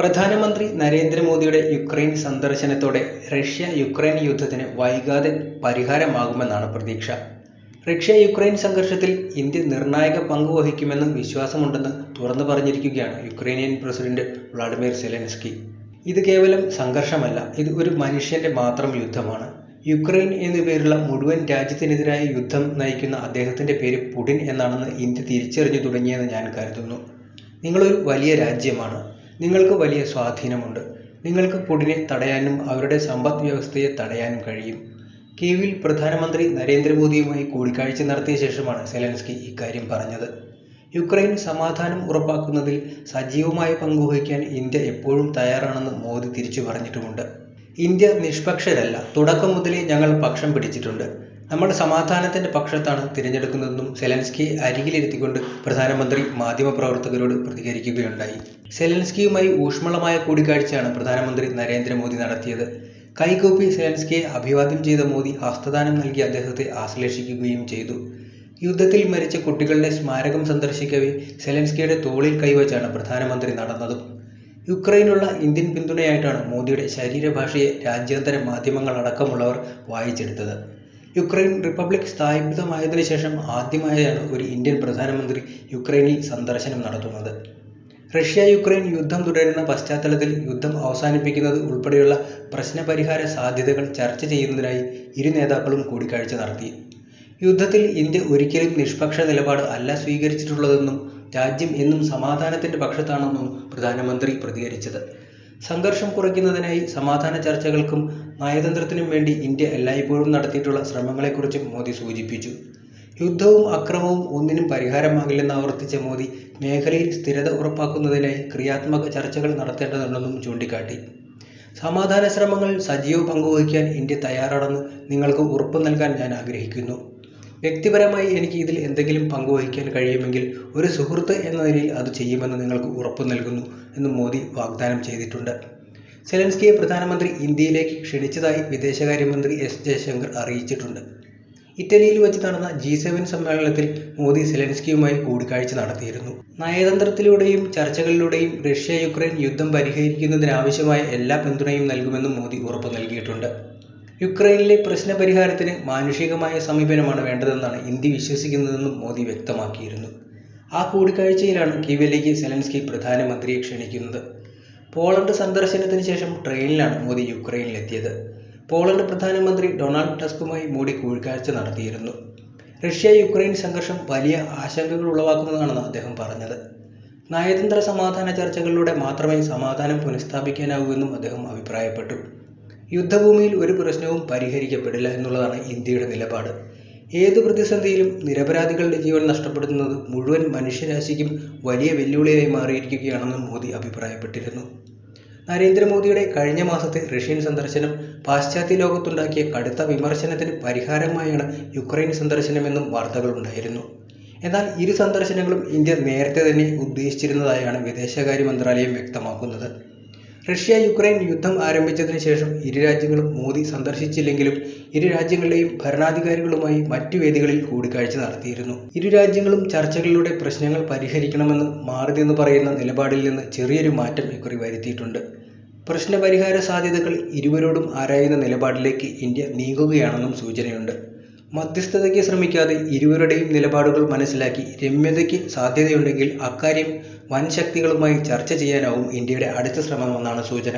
പ്രധാനമന്ത്രി നരേന്ദ്രമോദിയുടെ Ukraine സന്ദർശനത്തോടെ Russia Ukraine യുദ്ധത്തിന് വൈകാതെ പരിഹാരമാകുമെന്നാണ് പ്രതീക്ഷ. റഷ്യ യുക്രൈൻ സംഘർഷത്തിൽ ഇന്ത്യ നിർണായക പങ്ക് വഹിക്കുമെന്ന് വിശ്വാസമുണ്ടെന്ന് തുറന്നു പറഞ്ഞിരിക്കുകയാണ് യുക്രൈനിയൻ പ്രസിഡന്റ് വ്ളാഡിമിർ സെലൻസ്കി. ഇത് കേവലം സംഘർഷമല്ല ഇത് ഒരു മനുഷ്യന്റെ മാത്രം യുദ്ധമാണ്. യുക്രൈൻ എന്നു പേരുള്ള മുഴുവൻ രാജ്യത്തിനെതിരായ യുദ്ധം നയിക്കുന്ന അദ്ദേഹത്തിന്റെ പേര് പുടിൻ എന്നാണെന്ന് ഇന്ത്യ തിരിച്ചറിഞ്ഞു തുടങ്ങിയെന്ന് ഞാൻ കരുതുന്നു. നിങ്ങളൊരു വലിയ രാജ്യമാണ്. നിങ്ങൾക്ക് വലിയ സ്വാധീനമുണ്ട്. നിങ്ങൾക്ക് പുടിനെ തടയാനും അവരുടെ സമ്പദ് വ്യവസ്ഥയെ തടയാനും കഴിയും. കീവിൽ പ്രധാനമന്ത്രി നരേന്ദ്രമോദിയുമായി കൂടിക്കാഴ്ച നടത്തിയ ശേഷമാണ് സെലൻസ്കി ഇക്കാര്യം പറഞ്ഞത്. യുക്രൈൻ സമാധാനം ഉറപ്പാക്കുന്നതിൽ സജീവമായ പങ്കുവഹിക്കാൻ ഇന്ത്യ എപ്പോഴും തയ്യാറാണെന്ന് മോദി തിരിച്ചു പറഞ്ഞിട്ടുമുണ്ട്. ഇന്ത്യ നിഷ്പക്ഷരല്ല. തുടക്കം മുതലേ ഞങ്ങൾ പക്ഷം പിടിച്ചിട്ടുണ്ട്. നമ്മൾ സമാധാനത്തിന്റെ പക്ഷത്താണ് തിരഞ്ഞെടുക്കുന്നതെന്നും സെലൻസ്കി അരികിലിരുത്തിക്കൊണ്ട് പ്രധാനമന്ത്രി മാധ്യമപ്രവർത്തകരോട് പ്രതികരിക്കുകയുണ്ടായി. സെലൻസ്കിയുമായി ഊഷ്മളമായ കൂടിക്കാഴ്ചയാണ് പ്രധാനമന്ത്രി നരേന്ദ്രമോദി നടത്തിയത്. കൈകൂപ്പി സെലൻസ്കിയെ അഭിവാദ്യം ചെയ്ത മോദി ഹസ്തദാനം നൽകി അദ്ദേഹത്തെ ആശ്ലേഷിക്കുകയും ചെയ്തു. യുദ്ധത്തിൽ മരിച്ച കുട്ടികളുടെ സ്മാരകം സന്ദർശിക്കവേ സെലൻസ്കിയുടെ തോളിൽ കൈവച്ചാണ് പ്രധാനമന്ത്രി നടന്നതും. യുക്രൈനുള്ള ഇന്ത്യൻ പിന്തുണയായിട്ടാണ് മോദിയുടെ ശരീരഭാഷയെ രാജ്യാന്തര മാധ്യമങ്ങളടക്കമുള്ളവർ വായിച്ചെടുത്തത്. യുക്രൈൻ റിപ്പബ്ലിക് സ്ഥാപിതമായതിനു ശേഷം ആദ്യമായാണ് ഒരു ഇന്ത്യൻ പ്രധാനമന്ത്രി യുക്രൈനിൽ സന്ദർശനം നടത്തുന്നത്. റഷ്യ യുക്രൈൻ യുദ്ധം തുടരുന്ന പശ്ചാത്തലത്തിൽ യുദ്ധം അവസാനിപ്പിക്കുന്നത് ഉൾപ്പെടെയുള്ള പ്രശ്നപരിഹാര സാധ്യതകൾ ചർച്ച ചെയ്യുന്നതിനായി ഇരു നേതാക്കളും കൂടിക്കാഴ്ച നടത്തി. യുദ്ധത്തിൽ ഇന്ത്യ ഒരിക്കലും നിഷ്പക്ഷ നിലപാട് അല്ല സ്വീകരിച്ചിട്ടുള്ളതെന്നും രാജ്യം എന്നും സമാധാനത്തിന്റെ പക്ഷത്താണെന്നും പ്രധാനമന്ത്രി പ്രതികരിച്ചത്. സംഘർഷം കുറയ്ക്കുന്നതിനായി സമാധാന ചർച്ചകൾക്കും നയതന്ത്രത്തിനും വേണ്ടി ഇന്ത്യ എല്ലായ്പ്പോഴും നടത്തിയിട്ടുള്ള ശ്രമങ്ങളെക്കുറിച്ചും മോദി സൂചിപ്പിച്ചു. യുദ്ധവും അക്രമവും ഒന്നിനും പരിഹാരമാകില്ലെന്ന് ആവർത്തിച്ച മോദി മേഖലയിൽ സ്ഥിരത ഉറപ്പാക്കുന്നതിനായി ക്രിയാത്മക ചർച്ചകൾ നടത്തേണ്ടതുണ്ടെന്നും ചൂണ്ടിക്കാട്ടി. സമാധാന ശ്രമങ്ങളിൽ സജീവ പങ്കുവഹിക്കാൻ ഇന്ത്യ തയ്യാറാണെന്ന് നിങ്ങൾക്ക് ഉറപ്പ് നൽകാൻ ഞാൻ ആഗ്രഹിക്കുന്നു. വ്യക്തിപരമായി എനിക്ക് ഇതിൽ എന്തെങ്കിലും പങ്കുവഹിക്കാൻ കഴിയുമെങ്കിൽ ഒരു സുഹൃത്ത് എന്ന നിലയിൽ അത് ചെയ്യുമെന്ന് നിങ്ങൾക്ക് ഉറപ്പു നൽകുന്നു എന്ന് മോദി വാഗ്ദാനം ചെയ്തിട്ടുണ്ട്. സെലൻസ്കിയെ പ്രധാനമന്ത്രി ഇന്ത്യയിലേക്ക് ക്ഷണിച്ചതായി വിദേശകാര്യമന്ത്രി എസ് ജയശങ്കർ അറിയിച്ചിട്ടുണ്ട്. ഇറ്റലിയിൽ വെച്ച് നടന്ന ജി സെവൻ സമ്മേളനത്തിൽ മോദി സെലൻസ്കിയുമായി കൂടിക്കാഴ്ച നടത്തിയിരുന്നു. നയതന്ത്രത്തിലൂടെയും ചർച്ചകളിലൂടെയും റഷ്യ യുക്രൈൻ യുദ്ധം പരിഹരിക്കുന്നതിനാവശ്യമായ എല്ലാ പിന്തുണയും നൽകുമെന്നും മോദി ഉറപ്പു നൽകിയിട്ടുണ്ട്. യുക്രൈനിലെ പ്രശ്നപരിഹാരത്തിന് മാനുഷികമായ സമീപനമാണ് വേണ്ടതെന്നാണ് ഇന്ത്യ വിശ്വസിക്കുന്നതെന്നും മോദി വ്യക്തമാക്കിയിരുന്നു. ആ കൂടിക്കാഴ്ചയിലാണ് കീവിലേക്ക് സെലൻസ്കി പ്രധാനമന്ത്രിയെ ക്ഷണിക്കുന്നത്. പോളണ്ട് സന്ദർശനത്തിന് ശേഷം ട്രെയിനിലാണ് മോദി യുക്രൈനിലെത്തിയത്. പോളണ്ട് പ്രധാനമന്ത്രി ഡൊണാൾഡ് ടസ്കുമായി മോദി കൂടിക്കാഴ്ച നടത്തിയിരുന്നു. റഷ്യ യുക്രൈൻ സംഘർഷം വലിയ ആശങ്കകൾ ഉളവാക്കുന്നതാണെന്ന് അദ്ദേഹം പറഞ്ഞത്. നയതന്ത്ര സമാധാന ചർച്ചകളിലൂടെ മാത്രമേ സമാധാനം പുനഃസ്ഥാപിക്കാനാവൂ എന്നും അദ്ദേഹം അഭിപ്രായപ്പെട്ടു. യുദ്ധഭൂമിയിൽ ഒരു പ്രശ്നവും പരിഹരിക്കപ്പെടില്ല എന്നുള്ളതാണ് ഇന്ത്യയുടെ നിലപാട്. ഏത് പ്രതിസന്ധിയിലും നിരപരാധികളുടെ ജീവൻ നഷ്ടപ്പെടുത്തുന്നത് മുഴുവൻ മനുഷ്യരാശിക്കും വലിയ വെല്ലുവിളിയായി മാറിയിരിക്കുകയാണെന്നും മോദി അഭിപ്രായപ്പെട്ടിരുന്നു. നരേന്ദ്രമോദിയുടെ കഴിഞ്ഞ മാസത്തെ റഷ്യൻ സന്ദർശനം പാശ്ചാത്യ ലോകത്തുണ്ടാക്കിയ കടുത്ത വിമർശനത്തിന് പരിഹാരമായാണ് യുക്രൈൻ സന്ദർശനമെന്നും വാർത്തകളുണ്ടായിരുന്നു എന്നാൽ ഇരു സന്ദർശനങ്ങളും ഇന്ത്യ നേരത്തെ തന്നെ ഉദ്ദേശിച്ചിരുന്നതായാണ് വിദേശകാര്യ മന്ത്രാലയം വ്യക്തമാക്കുന്നത്. റഷ്യ യുക്രൈൻ യുദ്ധം ആരംഭിച്ചതിന് ശേഷം ഇരു രാജ്യങ്ങളും മോദി സന്ദർശിച്ചില്ലെങ്കിലും ഇരു രാജ്യങ്ങളുടെയും ഭരണാധികാരികളുമായി മറ്റു വേദികളിൽ കൂടിക്കാഴ്ച നടത്തിയിരുന്നു. ഇരു രാജ്യങ്ങളും ചർച്ചകളിലൂടെ പ്രശ്നങ്ങൾ പരിഹരിക്കണമെന്ന് മാറി നിന്ന് പറയുന്ന നിലപാടിൽ നിന്ന് ചെറിയൊരു മാറ്റം ഇക്കുറി വരുത്തിയിട്ടുണ്ട്. പ്രശ്നപരിഹാര സാധ്യതകൾ ഇരുവരോടും ആരായുന്ന നിലപാടിലേക്ക് ഇന്ത്യ നീങ്ങുകയാണെന്നും സൂചനയുണ്ട്. മധ്യസ്ഥതയ്ക്ക് ശ്രമിക്കാതെ ഇരുവരുടെയും നിലപാടുകൾ മനസ്സിലാക്കി രമ്യതയ്ക്ക് സാധ്യതയുണ്ടെങ്കിൽ അക്കാര്യം വൻശക്തികളുമായി ചർച്ച ചെയ്യാനാവും ഇന്ത്യയുടെ അടുത്ത ശ്രമമെന്നാണ് സൂചന.